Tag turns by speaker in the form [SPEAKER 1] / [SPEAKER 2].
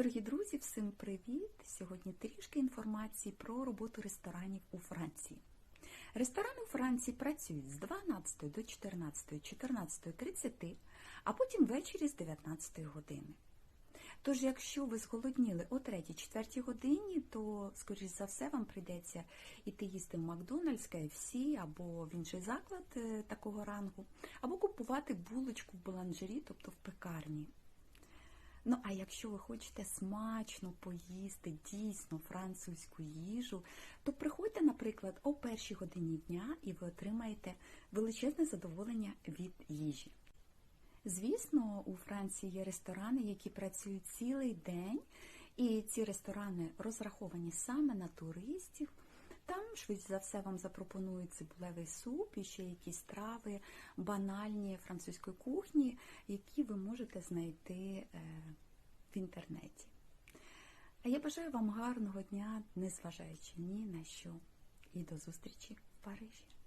[SPEAKER 1] Дорогі друзі, всім привіт! Сьогодні трішки інформації про роботу ресторанів у Франції. Ресторани у Франції працюють з 12 до 14, 14.30, а потім ввечері з 19 години. Тож, якщо ви зголодніли о 3-4 годині, то, скоріш за все, вам прийдеться іти їсти в Макдональдс, KFC або в інший заклад е, такого рангу, або купувати булочку в буланжері, тобто в пекарні. Ну, а якщо ви хочете смачно поїсти дійсно французьку їжу, то приходьте, наприклад, о першій годині дня і ви отримаєте величезне задоволення від їжі. Звісно, у Франції є ресторани, які працюють цілий день, і ці ресторани розраховані саме на туристів. Там, швидше за все, вам запропонують цибулевий суп і ще якісь страви банальні французької кухні, які можете знайти е, в інтернеті. А я бажаю вам гарного дня, незважаючи ні на що. І до зустрічі в Парижі.